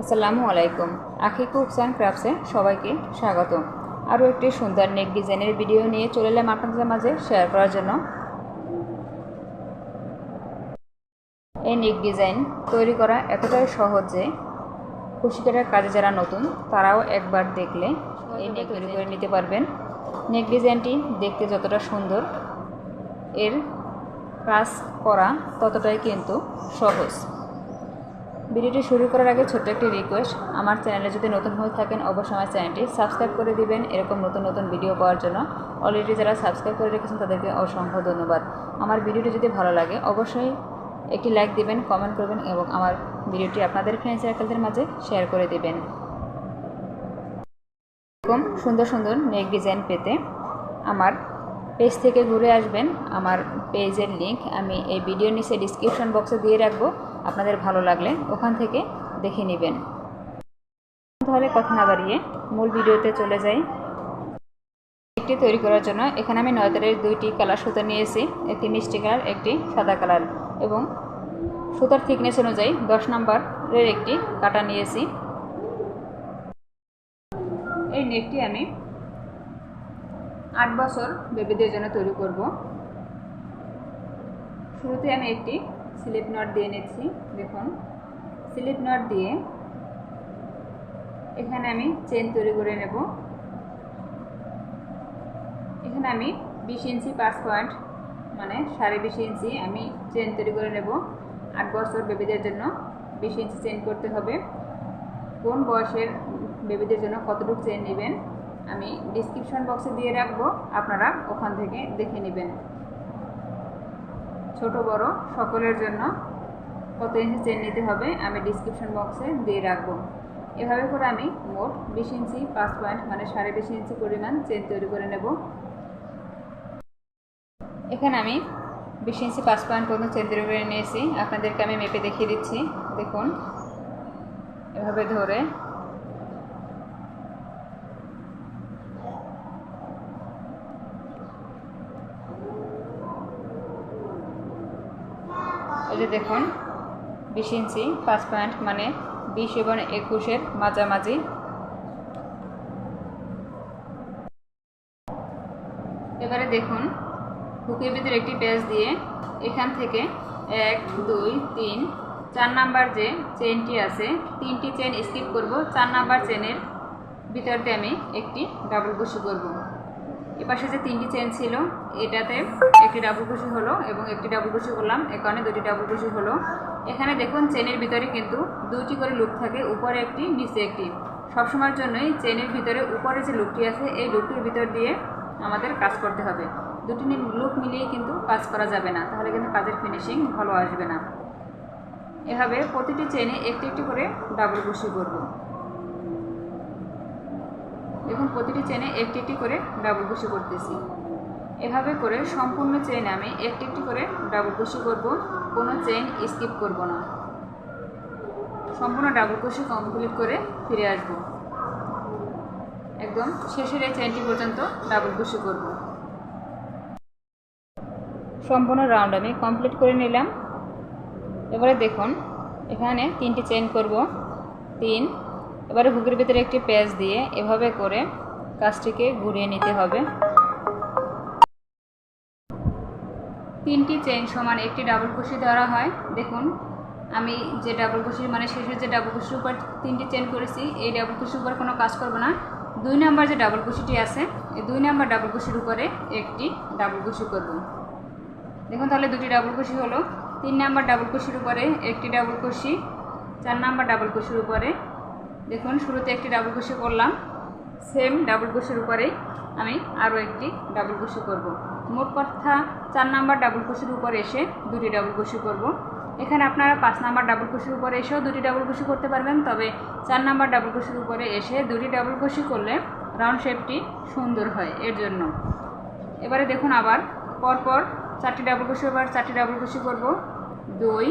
আসসালামু আলাইকুম। আখি কুকস অ্যান্ড ক্রাফটসে সবাইকে স্বাগত। আরও একটি সুন্দর নেক ডিজাইনের ভিডিও নিয়ে চলে এলাম আপনাদের মাঝে শেয়ার করার জন্য। এই নেক ডিজাইন তৈরি করা এতটাই সহজ যে খুশিকাটার কাজে যারা নতুন তারাও একবার দেখলে এই নেক তৈরি করে নিতে পারবেন। নেক ডিজাইনটি দেখতে যতটা সুন্দর এর কাজ করা ততটাই কিন্তু সহজ। ভিডিওটি শুরু করার আগে ছোট্ট একটি রিকোয়েস্ট আমার চ্যানেলে যদি নতুন হয়ে থাকেন, অবশ্যই আমার চ্যানেলটি সাবস্ক্রাইব করে দিবেন, এরকম নতুন নতুন ভিডিও পাওয়ার জন্য। অলরেডি যারা সাবস্ক্রাইব করে রেখেছেন, তাদেরকে অসংখ্য ধন্যবাদ। আমার ভিডিওটি যদি ভালো লাগে, অবশ্যই একটি লাইক দিবেন কমেন্ট করবেন এবং আমার ভিডিওটি আপনাদের ফ্রেন্ড সার্কেলদের মাঝে শেয়ার করে দিবেন। এরকম সুন্দর সুন্দর নেক ডিজাইন পেতে আমার পেজ থেকে ঘুরে আসবেন। আমার পেজের লিঙ্ক আমি এই ভিডিওর নিচে ডিসক্রিপশন বক্সে দিয়ে রাখব। আপনাদের ভালো লাগলে ওখান থেকে দেখে নেবেন। তাহলে কথা না বাড়িয়ে মূল ভিডিওতে চলে যাই। একটি তৈরি করার জন্য এখানে আমি নয়তারের দুইটি কালার সুতো নিয়েছি, একটি মিষ্টি কালার, একটি সাদা কালার এবং সুতার থিকনেস অনুযায়ী দশ নাম্বারের একটি কাটা নিয়েছি। এই নেকটি আমি আট বছর বেবিদের জন্য তৈরি করব। শুরুতে আমি একটি স্লিপ নট দিয়ে নিচ্ছি, দেখুন। স্লিপ নট দিয়ে এখানে আমি চেন তৈরি করে নেব। এখানে আমি বিশ ইঞ্চি পাঁচ পয়েন্ট মানে সাড়ে বিশ ইঞ্চি আমি চেন তৈরি করে নেব। আট বছর বেবিদের জন্য বিশ ইঞ্চি চেন করতে হবে। কোন বয়সের বেবিদের জন্য কতটুকু চেন নেবেন, আমি ডিসক্রিপশন বক্সে দিয়ে রাখব, আপনারা ওখান থেকে দেখে নেবেন। ছোট, বড় সকলের জন্য কত ইঞ্চি চেন নিতে হবে, আমি ডিসক্রিপশন বক্সে দিয়ে রাখব। এভাবে করে আমি মোট বিশ ইঞ্চি পাঁচ পয়েন্ট মানে সাড়ে বিশ ইঞ্চি পরিমাণ চেন তৈরি করে নেব। এখানে আমি বিশ ইঞ্চি পাঁচ পয়েন্ট পর্যন্ত চেন তৈরি করে নিয়েছি। আপনাদেরকে আমি মেপে দেখিয়ে দিচ্ছি। দেখুন, এভাবে ধরে এই যে দেখুন, বিশ ইঞ্চি, পাঁচ পয়েন্ট মানে বিশ এবং একুশের মাঝামাঝি। এবারে দেখুন, হুকের ভিতরে একটি পেঁচ দিয়ে এখান থেকে এক, দুই, তিন, চার নাম্বার যে চেনটি আছে, তিনটি চেন স্কিপ করব, চার নাম্বার চেনের ভিতর দিয়ে আমি একটি ডাবল কুশি করব। এপাশে যে তিনটি চেন ছিল, এটাতে একটি ডাবল কুশি হলো এবং একটি ডাবল কুশি করলাম এখানে দুটি ডাবল কুশি হলো। এখানে দেখুন চেনের ভিতরে কিন্তু দুটি করে লুপ থাকে, উপরে একটি, নিচে একটি। সবসময়ের জন্যই চেনের ভিতরে উপরে যে লুপটি আছে, এই লুপটির ভিতর দিয়ে আমাদের কাজ করতে হবে। দুটি লুপ মিলিয়ে কিন্তু কাজ করা যাবে না, তাহলে কিন্তু কাজের ফিনিশিং ভালো আসবে না। এভাবে প্রতিটি চেনে একটি একটি করে ডাবল কুশি করব। দেখুন প্রতিটি চেনে একটি একটি করে ডাবল কুশি করতেছি। এভাবে করে সম্পূর্ণ চেন আমি একটি একটি করে ডাবল কুশি করব, কোনো চেন স্কিপ করব না। সম্পূর্ণ ডাবল কুশি কমপ্লিট করে ফিরে আসব। একদম শেষের এই চেনটি পর্যন্ত ডাবল কুশি করব। সম্পূর্ণ রাউন্ড আমি কমপ্লিট করে নিলাম। এবারে দেখুন, এখানে তিনটি চেন করব। তিন এবারে হুকের ভিতরে একটি প্যাচ দিয়ে এভাবে করে কাজটিকে ঘুরিয়ে নিতে হবে। তিনটি চেন সমান, একটি ডাবল কুশি ধরা হয়। দেখুন, আমি যে ডাবল কুশি মানে শেষের যে ডাবল কুশির উপর তিনটি চেন করেছি, এই ডাবল কুশির উপর কোনো কাজ করব না। দুই নাম্বার যে ডাবল কুশিটি আছে, এই দুই নাম্বার ডাবল কুশির উপরে একটি ডাবল কুশি করব। দেখুন, তাহলে দুটি ডাবল কুশি হলো। তিন নাম্বার ডাবল কুশির উপরে একটি ডাবল কুশি চার নাম্বার ডাবল কুশির উপরে দেখুন, শুরুতে একটি ডাবল কুশি করলাম সেম ডাবল কুশির উপরেই আমি আরও একটি ডাবল কুশি করব। মোট কথা, চার নাম্বার ডাবল কুশির উপর এসে দুটি ডাবল কুশি করব। এখানে আপনারা পাঁচ নাম্বার ডাবল কুশির উপরে এসেও দুটি ডাবল কুশি করতে পারবেন, তবে চার নাম্বার ডাবল কুশির উপরে এসে দুটি ডাবল কুশি করলে রাউন্ড শেপটি সুন্দর হয় এর জন্য এবারে দেখুন আবার, পরপর চারটি ডাবল কুশি আবার চারটি ডাবল কুশি করব দুই,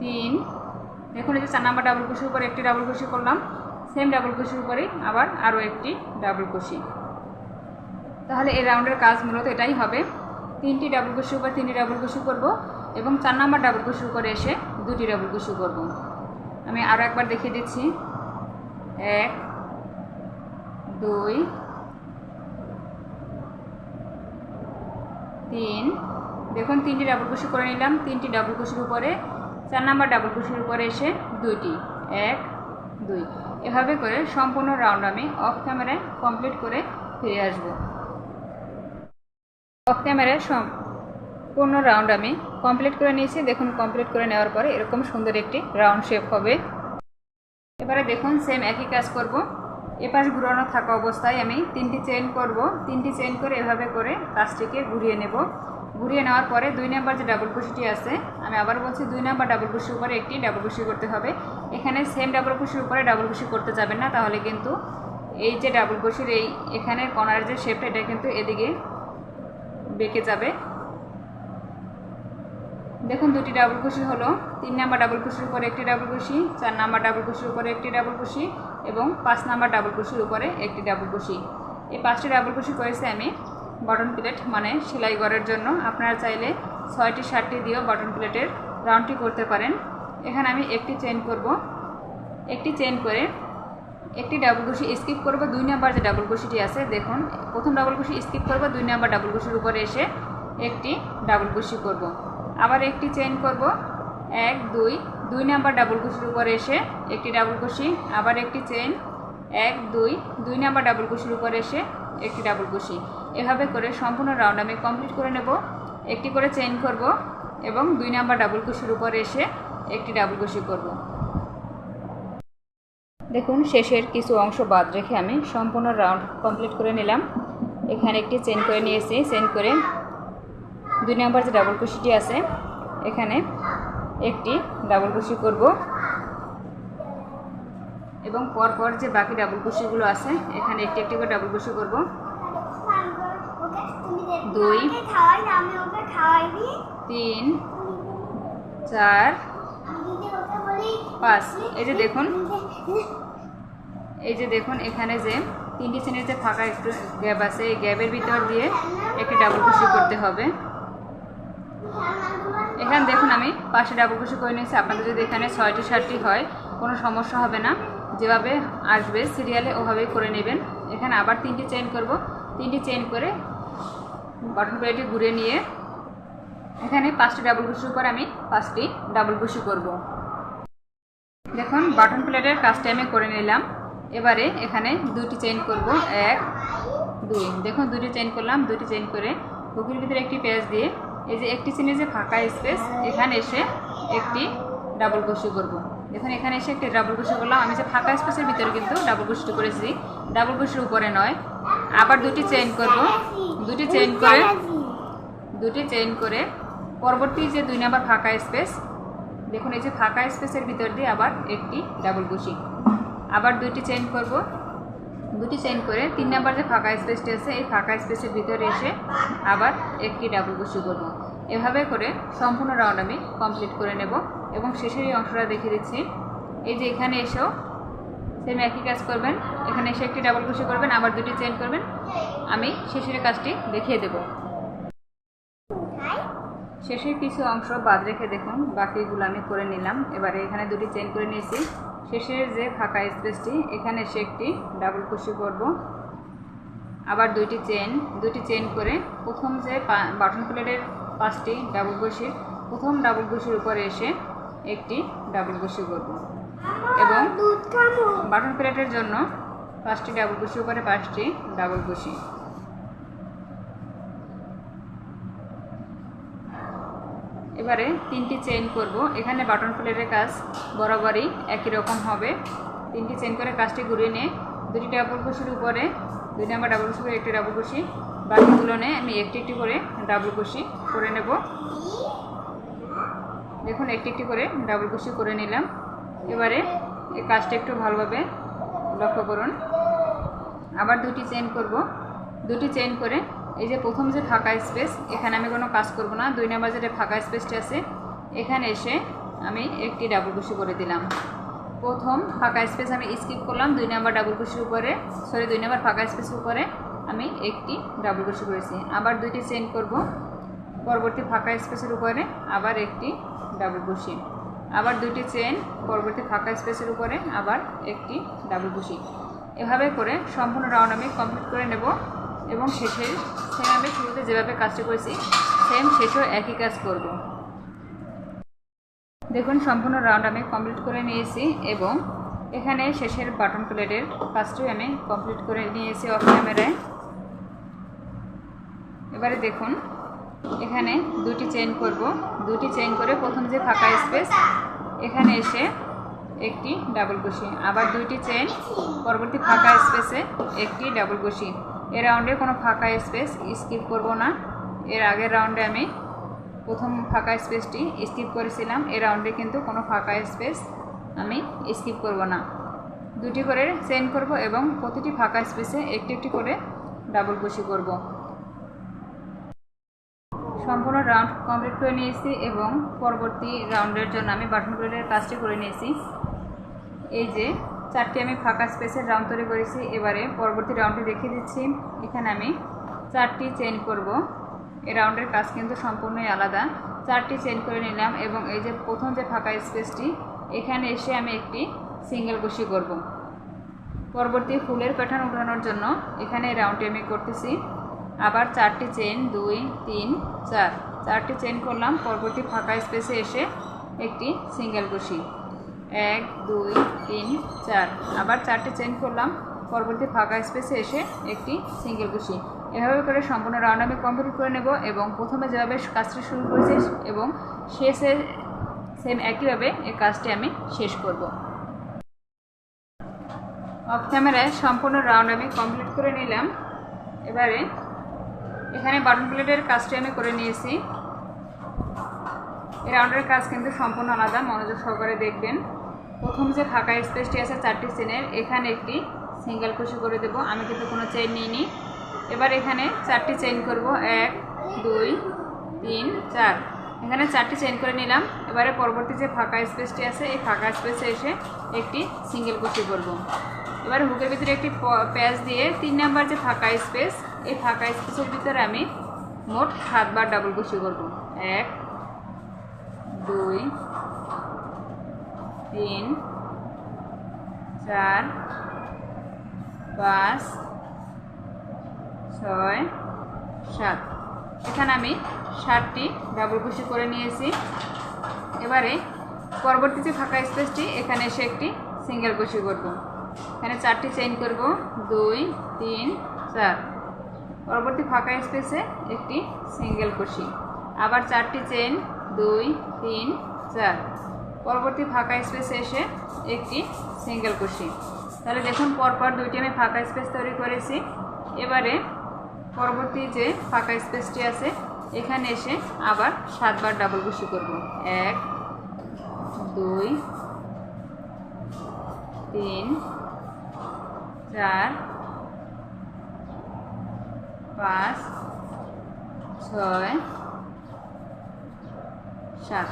তিন দেখুন এই যে চার নাম্বার ডাবল কুশির উপরে একটি ডাবল কুশি করলাম সেম ডাবল কুশির উপরে আবার আরও একটি ডাবল কুশি তাহলে এই রাউন্ডের কাজ মূলত এটাই হবে। তিনটি ডাবল কুশি উপর তিনটি ডাবল কুশি করব এবং চার নাম্বার ডাবল কুশি উপরে এসে দুটি ডাবল কুশি করব। আমি আরও একবার দেখিয়ে দিচ্ছি। এক, দুই, তিন। দেখুন, তিনটি ডাবল কুশি করে নিলাম। তিনটি ডাবল কুশির উপরে চার নাম্বার ডাবল কুশির উপরে এসে দুইটি, এক, দুই। এভাবে করে সম্পূর্ণ রাউন্ড আমি অফ ক্যামেরায় কমপ্লিট করে ফিরে আসব। অফ ক্যামেরায় সম্পূর্ণ রাউন্ড আমি কমপ্লিট করে নিয়েছি। দেখুন কমপ্লিট করে নেওয়ার পরে এরকম সুন্দর একটি রাউন্ড শেপ হবে। এবারে দেখুন সেম একই কাজ করব। এপাশ ঘুরানো থাকা অবস্থায় আমি তিনটি চেন করব। তিনটি চেন করে এভাবে করে কাজটিকে ঘুরিয়ে নেব। ঘুরিয়ে নেওয়ার পরে দুই নাম্বার যে ডাবল কুশিটি আছে আমি আবার বলছি দুই নাম্বার ডাবল কুশির উপরে একটি ডাবল কুশি করতে হবে এখানে সেম ডাবল কুশির উপরে ডাবল কুশি করতে যাবেন না তাহলে কিন্তু এই যে ডাবল কুশির এই এখানে কর্নার যে শেপটা এটা কিন্তু এদিকে বেঁকে যাবে দেখুন দুটি ডাবল কুশি হলো তিন নাম্বার ডাবল কুশির উপরে একটি ডাবল কুশি চার নাম্বার ডাবল কুশির উপরে একটি ডাবল কুশি এবং পাঁচ নাম্বার ডাবল কুশির উপরে একটি ডাবল কুশি এই পাঁচটি ডাবল কুশি করেছি আমি বটন প্লেট মানে সেলাই করার জন্য। আপনারা চাইলে ছয়টি, সাতটি দিয়েও বটন প্লেটের রাউন্ডটি করতে পারেন। এখানে আমি একটি চেন করব। একটি চেন করে একটি ডাবল কুশি স্কিপ করব। দুই নাম্বার যে ডাবল কুশিটি আছে, দেখুন, প্রথম ডাবল কুশি স্কিপ করব, দুই নাম্বার ডাবল কুশির উপরে এসে একটি ডাবল কুশি করব। আবার একটি চেন করব। এক, দুই দুই নাম্বার ডাবল কুশির উপরে এসে একটি ডাবল কুশি আবার একটি চেন এক, দুই দুই নাম্বার ডাবল কুশির উপরে এসে একটি ডাবল কুশি। এভাবে করে সম্পূর্ণ রাউন্ড আমি কমপ্লিট করে নেব, একটি করে চেন করব এবং দুই নাম্বার ডাবল কুশির উপরে এসে একটি ডাবল কুশি করব। দেখুন, শেষের কিছু অংশ বাদ রেখে আমি সম্পূর্ণ রাউন্ড কমপ্লিট করে নিলাম। এখানে একটি চেন করে নিয়েছি চেন করে দুই নাম্বার যে ডাবল কুশিটি আছে, এখানে একটি ডাবল কুশি করব। এবং পরপর যে বাকি ডাবল কুশিগুলো আছে, এখানে একটি একটি করে ডাবল কুশি করব। দুই। তিন, চার, পাঁচ। এই যে দেখুন, এই যে দেখুন, এখানে যে তিনটি চেনের যে ফাঁকা একটু গ্যাপ আছে, এই গ্যাপের ভিতর দিয়ে একটি ডাবল কুশি করতে হবে। এখানে দেখুন আমি পাশে ডাবল কুশি করে নিয়েছি। আপনাদের যদি এখানে ছয়টি, সাতটি হয়, কোনো সমস্যা হবে না। যেভাবে আসবে সিরিয়ালে ওভাবেই করে নেবেন। এখানে আবার তিনটি চেন করব। তিনটি চেন করে বাটন প্লেটে ঘুরে নিয়ে এখানে পাঁচটি ডাবল কুশির উপর আমি পাঁচটি ডাবল কুশি করব। দেখুন বাটন প্লেটের কাজটি আমি করে নিলাম। এবারে এখানে দুটি চেইন করব। এক, দুই। দেখুন দুটি চেইন করলাম দুটি চেইন করে বুকের ভিতরে একটি পেঁয়াজ দিয়ে এই যে একটি চেনের যে ফাঁকা স্পেস এখানে এসে একটি ডাবল কুশি করব। দেখুন এখানে এসে একটি ডাবল কুশি করলাম। আমি যে ফাঁকা স্পেসের ভিতরে কিন্তু ডাবল কুশিটি করেছি। ডাবল কুশির উপরে নয়। আবার দুটি চেইন করব। দুটি চেইন করে দুটি চেইন করে পরবর্তী যে দুই নাম্বার ফাঁকা স্পেস দেখুন এই যে ফাঁকা স্পেসের ভিতর দিয়ে আবার একটি ডাবল কুশি আবার দুইটি চেইন করব। দুটি চেইন করে তিন নাম্বার যে ফাঁকা স্পেসটি আছে, এই ফাঁকা স্পেসের ভিতরে এসে আবার একটি ডাবল কুশি করব। এভাবে করে সম্পূর্ণ রাউন্ড আমি কমপ্লিট করে নেব এবং শেষের এই অংশটা দেখিয়ে দিচ্ছি। এই যে এখানে এসেও সেম একই কাজ করবেন। এখানে এসে একটি ডাবল কুশি করবেন, আবার দুটি চেইন করবেন। আমি শেষের কাজটি দেখিয়ে দেবো। শেষের কিছু অংশ বাদ রেখে দেখুন, বাকিগুলো আমি করে নিলাম। এবারে এখানে দুটি চেন করে নিয়েছি। শেষের যে ফাঁকা স্পেসটি এখানে এসে একটি ডাবল কুশি করব। আবার দুইটি চেন দুটি চেন করে প্রথম যে বাটন প্লেটের পাঁচটি ডাবল কুশির প্রথম ডাবল কুশির উপরে এসে একটি ডাবল কুশি করব এবং বাটন প্লেটের জন্য পাঁচটি ডাবল কুশির উপরে পাঁচটি ডাবল কুশি এবারে তিনটি চেইন করব। এখানে বাটন প্লেটের কাজ বরাবরই একই রকম হবে। তিনটি চেইন করে কাজটি ঘুরিয়ে নিয়ে দুটি ডাবল কুশির উপরে, দুই নাম্বার ডাবল কুশি একটি ডাবল কুশি বাকিগুলো নিয়ে আমি একটি একটি করে ডাবল কুশি করে নেব। দেখুন, একটি একটি করে ডাবল কুশি করে নিলাম। এবারে এই কাজটা একটু ভালোভাবে লক্ষ্য করুন। আবার দুটি চেইন করব। দুটি চেইন করে এই যে প্রথম যে ফাঁকা স্পেস এখানে আমি কোনো কাজ করব না। দুই নাম্বার যেটা ফাঁকা স্পেসটি আছে, এখানে এসে আমি একটি ডাবল কুশি করে দিলাম। প্রথম ফাঁকা স্পেস আমি স্কিপ করলাম, দুই নাম্বার ডাবল কুশির উপরে সরি দুই নাম্বার ফাঁকা স্পেসের উপরে আমি একটি ডাবল কুশি করেছি। আবার দুইটি চেইন করব। পরবর্তী ফাঁকা স্পেসের উপরে আবার একটি ডাবল কুশি আবার দুটি চেন পরবর্তী ফাঁকা স্পেসের উপরে আবার একটি ডাবল কুশি এভাবে করে সম্পূর্ণ রাউন্ড আমি কমপ্লিট করে নেব এবং শেষে সেম আমি শুরুতে যেভাবে কাজটি করেছি সেম শেষেও একই কাজ করব। দেখুন, সম্পূর্ণ রাউন্ড আমি কমপ্লিট করে নিয়েছি এবং এখানে শেষের বাটন প্লেটের কাজটি আমি কমপ্লিট করে নিয়েছি অফ ক্যামেরায় এবারে দেখুন এখানে দুটি চেইন করব। দুটি চেইন করে প্রথম যে ফাঁকা স্পেস এখানে এসে একটি ডাবল কুশি আবার দুইটি চেইন পরবর্তী ফাঁকা স্পেসে একটি ডাবল কুশি এ রাউন্ডে কোনো ফাঁকা স্পেস স্কিপ করব না। এর আগের রাউন্ডে আমি প্রথম ফাঁকা স্পেসটি স্কিপ করেছিলাম। এ রাউন্ডে কিন্তু কোনো ফাঁকা স্পেস আমি স্কিপ করব না। দুটি করে চেইন করব এবং প্রতিটি ফাঁকা স্পেসে একটি একটি করে ডাবল কুশি করব। সম্পূর্ণ রাউন্ড কমপ্লিট করে নিয়েছি এবং পরবর্তী রাউন্ডের জন্য আমি বাটন প্লেটের কাজটি করে নিয়েছি। এই যে, চারটি আমি ফাঁকা স্পেসের রাউন্ড তৈরি করেছি। এবারে পরবর্তী রাউন্ডে দেখিয়ে দিচ্ছি। এখানে আমি চারটি চেন করব। এই রাউন্ডের কাজ কিন্তু সম্পূর্ণই আলাদা। চারটি চেন করে নিলাম এবং এই যে প্রথম যে ফাঁকা স্পেসটি এখানে এসে আমি একটি সিঙ্গেল কুশি করব। পরবর্তী ফুলের প্যাটার্ন উঠানোর জন্য এখানে রাউন্ডটি আমি করতেছি। আবার চারটি চেন দুই, তিন, চার। চারটি চেন করলাম, পরবর্তী ফাঁকা স্পেসে এসে একটি সিঙ্গেল কুশি এক, দুই, তিন, চার। আবার চারটি চেন করলাম, পরবর্তী ফাঁকা স্পেসে এসে একটি সিঙ্গেল কুশি এভাবে করে সম্পূর্ণ রাউন্ড আমি কমপ্লিট করে নেব এবং প্রথমে যেভাবে কাজটি শুরু করেছি এবং শেষে সেম একইভাবে এই কাজটি আমি শেষ করব। অফ ক্যামেরায় সম্পূর্ণ রাউন্ড আমি কমপ্লিট করে নিলাম। এবারে এখানে বাটন প্লেটের কাজটি আমি করে নিয়েছি। এই রাউন্ডের কাজ কিন্তু সম্পূর্ণ আলাদা, মনোযোগ সহকারে দেখবেন। প্রথম যে ফাঁকা স্পেসটি আছে চারটি চেনের এখানে একটি সিঙ্গেল খুশি করে দেব। আমি কিন্তু কোনো চেন নিইনি। এবার এখানে চারটি চেন করব। এক, দুই, তিন, চার। এখানে চারটি চেন করে নিলাম। এবারে পরবর্তী যে ফাঁকা স্পেসটি আছে, এই ফাঁকা স্পেসে এসে একটি সিঙ্গেল কুশি করব এবার হুকের ভিতরে একটি প্যাচ দিয়ে তিন নাম্বার যে ফাঁকা স্পেস, এই ফাঁকা স্পেসের ভিতরে আমি মোট সাতবার ডাবল কুশি করব এক, দুই, তিন, চার, পাঁচ, ছয়, সাত। এখানে আমি ষাটটি ডাবল কুশি করে নিয়েছি। এবারে পরবর্তী যে ফাঁকা স্পেসটি, এখানে এসে একটি সিঙ্গেল কুশি করব। এখানে চারটি চেইন করব। দুই, তিন, চার। পরবর্তী ফাঁকা স্পেসে একটি সিঙ্গেল কুশি আবার চারটি চেইন, দুই, তিন, চার। পরবর্তী ফাঁকা স্পেসে এসে একটি সিঙ্গেল কুশি তাহলে দেখুন, পরপর দুইটি আমি ফাঁকা স্পেস তৈরি করেছি। এবারে পরবর্তী যে ফাঁকা স্পেসটি আছে এখানে এসে আবার সাতবার ডাবল কুশি করব। এক, দুই, তিন, চার, পাঁচ, ছয়, সাত।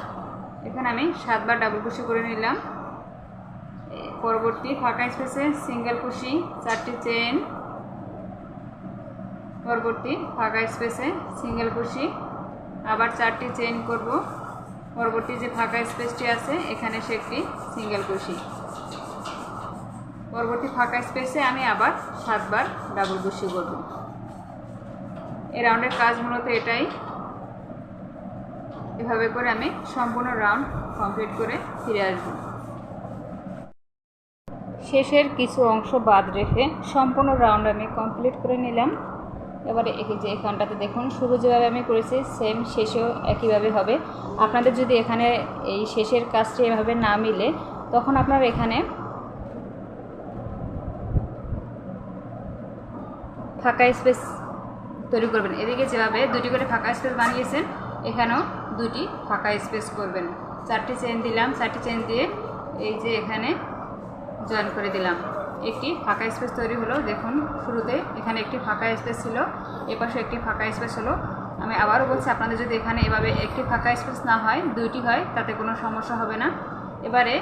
এখানে আমি সাতবার ডাবল কুশি করে নিলাম। পরবর্তী ফাঁকা স্পেসে সিঙ্গেল কুশি চারটি চেন পরবর্তী ফাঁকা স্পেসে, সিঙ্গেল কুশি আবার চারটি চেন করব। পরবর্তী যে ফাঁকা স্পেসটি আছে, এখানে সে একটি সিঙ্গেল কুশি পরবর্তী ফাঁকা স্পেসে আমি আবার সাতবার ডাবল কুশি করব। এ রাউন্ডের কাজ মূলত এটাই। এভাবে করে আমি সম্পূর্ণ রাউন্ড কমপ্লিট করে ফিরে আসব। শেষের কিছু অংশ বাদ রেখে সম্পূর্ণ রাউন্ড আমি কমপ্লিট করে নিলাম। এবারে যে এখানটাতে দেখুন, শুরু যেভাবে আমি করেছি সেম শেষেও একইভাবে হবে। আপনাদের যদি এখানে এই শেষের কাজটি এভাবে না মিলে, তখন আপনার এখানে ফাঁকা স্পেস তৈরি করবেন। এদিকে যেভাবে দুটি করে ফাঁকা স্পেস বানিয়েছেন, এখানেও দুটি ফাঁকা স্পেস করবেন। চারটি চেন দিলাম, চারটি চেন দিয়ে এই যে এখানে জয়েন করে দিলাম। একটি ফাঁকা স্পেস তৈরি হলো। দেখুন, শুরুতে এখানে একটি ফাঁকা স্পেস ছিল, এপাশে একটি ফাঁকা স্পেস হলো। আমি আবারও বলছি, আপনাদের যদি এখানে এভাবে একটি ফাঁকা স্পেস না হয়, দুইটি হয়, তাতে কোনো সমস্যা হবে না। এবারে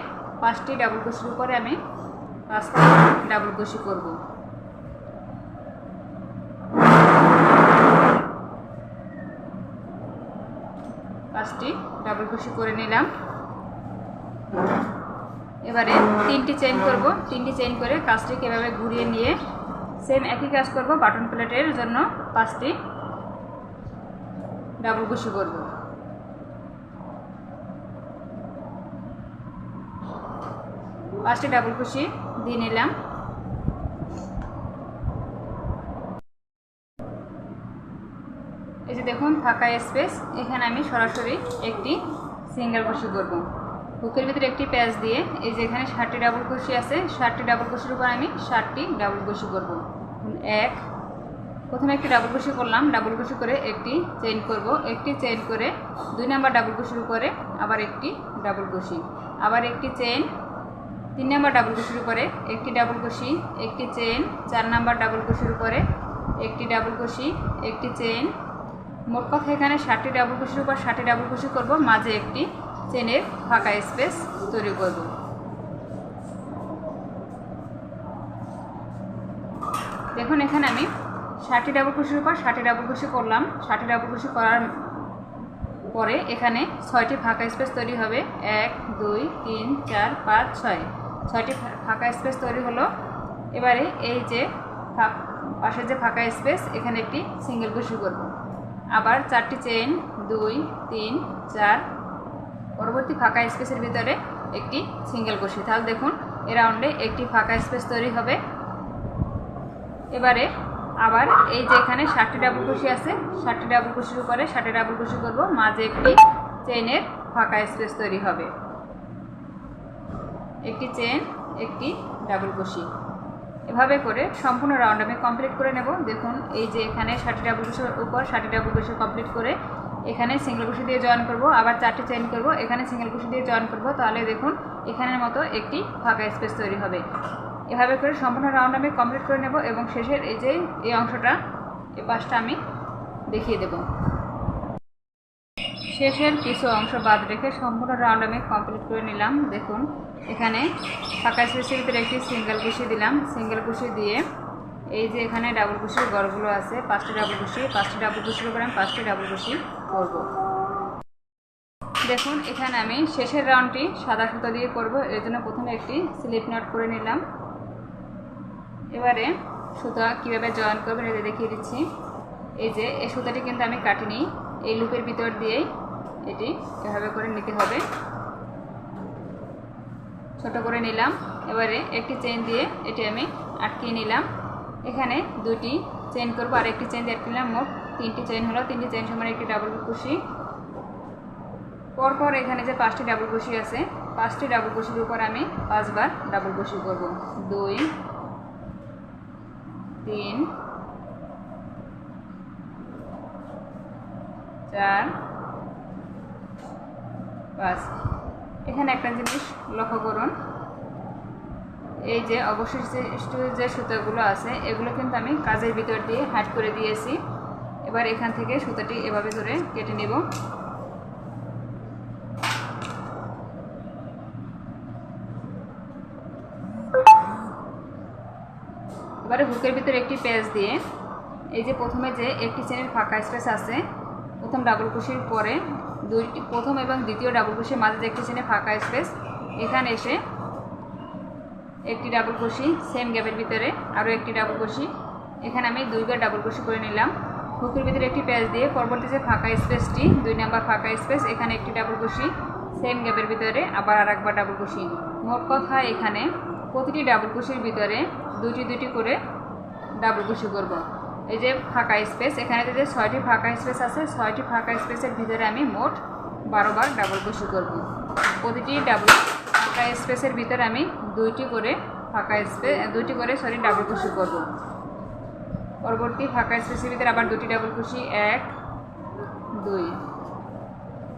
পাঁচটি ডাবল কুশির উপরে আমি পাঁচটি ডাবল কুশি করব। পাঁচটি ডাবল কুশি করে নিলাম। এবারে তিনটি চেইন করব। তিনটি চেইন করে কাজটিকে এভাবে ঘুরিয়ে নিয়ে সেম একই কাজ করব বাটন প্লেটের জন্য পাঁচটি ডাবল কুশি করব। পাঁচটি ডাবল কুশি দিয়ে নিলাম। এই যে দেখুন, ফাঁকা স্পেস এখানে আমি সরাসরি একটি সিঙ্গেল কুশি করব। হুকের ভিতরে একটি প্যাচ দিয়ে এই যে এখানে ষাটটি ডাবল কুশি আছে ষাটটি ডাবল কুশির উপর আমি ষাটটি ডাবল কুশি করব। এক, প্রথমে একটি ডাবল কুশি করলাম ডাবল কুশি করে একটি চেইন করব। একটি চেইন করে দুই নাম্বার ডাবল কুশির উপরে আবার একটি ডাবল কুশি আবার একটি চেইন তিন নাম্বার ডাবল কুশির উপরে একটি ডাবল কুশি একটি চেইন চার নাম্বার ডাবল কুশির উপরে একটি ডাবল কুশি একটি চেইন মোট কথা এখানে ষাটটি ডাবল কুশির উপর ষাটটি ডাবল কুশি করব, মাঝে একটি চেনের ফাঁকা স্পেস তৈরি করব। দেখুন, এখানে আমি ষাটটি ডাবল কুশির উপর ষাটটি ডাবল কুশি করলাম। ষাটটি ডাবল কুশি করার পরে এখানে ছয়টি ফাঁকা স্পেস তৈরি হবে। এক, দুই, তিন, চার, পাঁচ, ছয়। ছয়টি ফাঁকা স্পেস তৈরি হলো। এবারে এই যে পাশের যে ফাঁকা স্পেস, এখানে একটি সিঙ্গেল কুশি করব। আবার চারটি চেন দুই, তিন, চার পরবর্তী ফাঁকা স্পেসের ভিতরে একটি সিঙ্গেল কুশি তাহলে দেখুন, এ রাউন্ডে একটি ফাঁকা স্পেস তৈরি হবে। এবারে আবার এই যে এখানে ষাটটি ডাবল কুশি আছে, ষাটটি ডাবল কুশির উপরে ষাটটি ডাবল কুশি করব, মাঝে একটি চেনের ফাঁকা স্পেস তৈরি হবে। একটি চেন একটি ডাবল কুশি এভাবে করে সম্পূর্ণ রাউন্ড আমি কমপ্লিট করে নেব। দেখুন, এই যে এখানে ষাটটি ডাবল কুশির উপর ষাটটি ডাবল কুশি কমপ্লিট করে এখানে সিঙ্গেল কুশি দিয়ে জয়েন করব, আবার চারটি চেইন করব, এখানে সিঙ্গেল কুশি দিয়ে জয়েন করব, তাহলে দেখুন এখানের মতো একটি ফাঁকা স্পেস তৈরি হবে। এভাবে করে সম্পূর্ণ রাউন্ড আমি কমপ্লিট করে নেব এবং শেষের এই যে, এই অংশটা, এই পাশটা আমি দেখিয়ে দেব। শেষের কিছু অংশ বাদ রেখে সম্পূর্ণ রাউন্ড আমি কমপ্লিট করে নিলাম। দেখুন, এখানে ফাঁকা স্পেসের ভিতরে একটি সিঙ্গেল কুশি দিলাম। সিঙ্গেল কুশি দিয়ে এই যে এখানে ডাবল কুশির গড়গুলো আছে, পাঁচটি ডাবল কুশি, পাঁচটি ডাবল কুশির উপরে আমি পাঁচটি ডাবল কুশি করব। দেখুন, এখানে আমি শেষের রাউন্ডটি সাদা সুতো দিয়ে করব। এর জন্য প্রথমে একটি স্লিপ নট করে নিলাম। এবারে সুতা কীভাবে জয়েন করবেন এটা দেখিয়ে দিচ্ছি। এই যে, এই সুতাটি কিন্তু আমি কাটিনি। এই লুপের ভিতর দিয়েই এটি এভাবে করে নিতে হবে। ছোট করে নিলাম। এবারে একটি চেন দিয়ে এটি আমি আটকিয়ে নিলাম। এখানে দুটি চেন করব। আর একটি চেন দিয়ে আটকে নিলাম। মোট তিনটি চেন হলো, তিনটি চেন সমান একটি ডাবল কুশি পরপর এখানে যে পাঁচটি ডাবল কুশি আছে, পাঁচটি ডাবল কুশির উপর আমি পাঁচবার ডাবল কুশি করব। দুই, তিন, চার, পাঁচ। এখানে একটা জিনিস লক্ষ্য করুন। এই যে অবশিষ্ট যে সুতাগুলো আছে, এগুলো কিন্তু আমি কাজের ভিতর দিয়ে হাট করে দিয়েছি। এবার এখান থেকে সুতাটি এভাবে ধরে কেটে নেব। এবারে হুকের ভিতরে একটি পেঁচ দিয়ে, এই যে প্রথমে যে একটি চেনের ফাঁকা স্পেস আছে, প্রথম ডাবল কুশির পরে দুইটি প্রথম এবং দ্বিতীয় ডাবল কুশির মাঝে যে একটি চেনের ফাঁকা স্পেস, এখানে এসে একটি ডাবল কুশি সেম গ্যাপের ভিতরে আরও একটি ডাবল কুশি এখানে আমি দুইবার ডাবল কুশি করে নিলাম। হুকের ভিতরে একটি প্যাচ দিয়ে পরবর্তী যে ফাঁকা স্পেসটি, দুই নাম্বার ফাঁকা স্পেস, এখানে একটি ডাবল কুশি সেম গ্যাপের ভিতরে আবার আর একবার ডাবল কুশি মোট কথা এখানে প্রতিটি ডাবল কুশির ভিতরে দুটি দুটি করে ডাবল কুশি করব। এই যে ফাঁকা স্পেস এখানে যে ছয়টি ফাঁকা স্পেস আছে, ছয়টি ফাঁকা স্পেসের ভিতরে আমি মোট বারোবার ডাবল কুশি করব। প্রতিটি ডাবল ফাঁকা স্পেসের ভিতরে আমি দুইটি করে ফাঁকা স্পেস দুইটি করে সরি ডাবল কুশি করব। পরবর্তী ফাঁকা স্পেসের ভিতরে আবার দুটি ডাবল কুশি এক, দুই।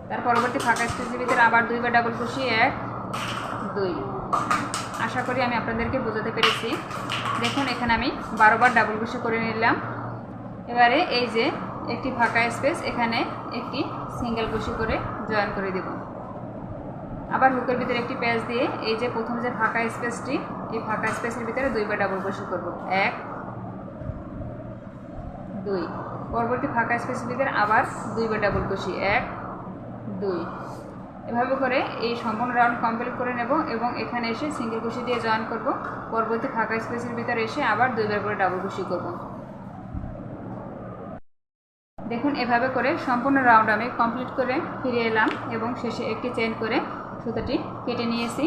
তার পরবর্তী ফাঁকা স্পেসের ভিতরে আবার দুইবার ডাবল কুশি এক, দুই। আশা করি আমি আপনাদেরকে বোঝাতে পেরেছি। দেখুন, এখানে আমি বারোবার ডাবল কুশি করে নিলাম। এবারে এই যে একটি ফাঁকা স্পেস, এখানে একটি সিঙ্গেল কুশি করে জয়েন করে দেব। আবার হুকের ভিতরে একটি প্যাচ দিয়ে এই যে প্রথম যে ফাঁকা স্পেসটি, এই ফাঁকা স্পেসের ভিতরে দুইবার ডাবল কুশি করব। এক দুই। পরবর্তী ফাঁকা স্পেসের ভিতরে আবার দুইবার ডাবল কুশি এক, দুই। এভাবে করে এই সম্পূর্ণ রাউন্ড কমপ্লিট করে নেব এবং এখানে এসে সিঙ্গেল কুশি দিয়ে জয়েন করব। পরবর্তী ফাঁকা স্পেসের ভিতরে এসে আবার দুইবার করে ডাবল কুশি করব। দেখুন, এভাবে করে সম্পূর্ণ রাউন্ড আমি কমপ্লিট করে ফিরে এলাম এবং শেষে একটি চেন করে সুতাটি কেটে নিয়েছি।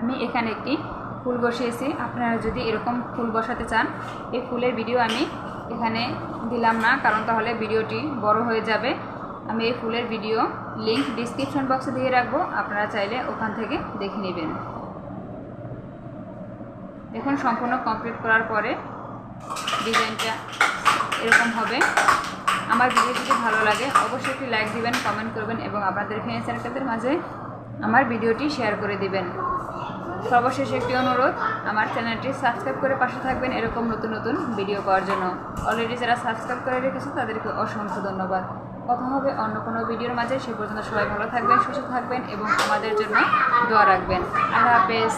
আমি এখানে একটি ফুল বসিয়েছি। আপনারা যদি এরকম ফুল বসাতে চান, এই ফুলের ভিডিও আমি এখানে দিলাম না, কারণ তাহলে ভিডিওটি বড় হয়ে যাবে। আমি এই ফুলের ভিডিও লিংক ডিসক্রিপশন বক্সে দিয়ে রাখব, আপনারা চাইলে ওখান থেকে দেখে নেবেন। দেখুন, সম্পূর্ণ কমপ্লিট করার পরে ডিজাইনটা এরকম হবে। আমার ভিডিও যদি ভালো লাগে, অবশ্যই একটি লাইক দিবেন, কমেন্ট করবেন এবং আপনাদের ফ্রেন্ড সার্কেলদের মাঝে আমার ভিডিওটি শেয়ার করে দিবেন। সর্বশেষ একটি অনুরোধ, আমার চ্যানেলটি সাবস্ক্রাইব করে পাশে থাকবেন এরকম নতুন নতুন ভিডিও পাওয়ার জন্য। অলরেডি যারা সাবস্ক্রাইব করে রেখেছে, তাদেরকে অসংখ্য ধন্যবাদ। কথা হবে অন্য কোনো ভিডিওর মাঝে, সে পর্যন্ত সবাই ভালো থাকবেন, সুস্থ থাকবেন এবং আমাদের জন্য দোয়া রাখবেন। আল্লাহ হাফেজ।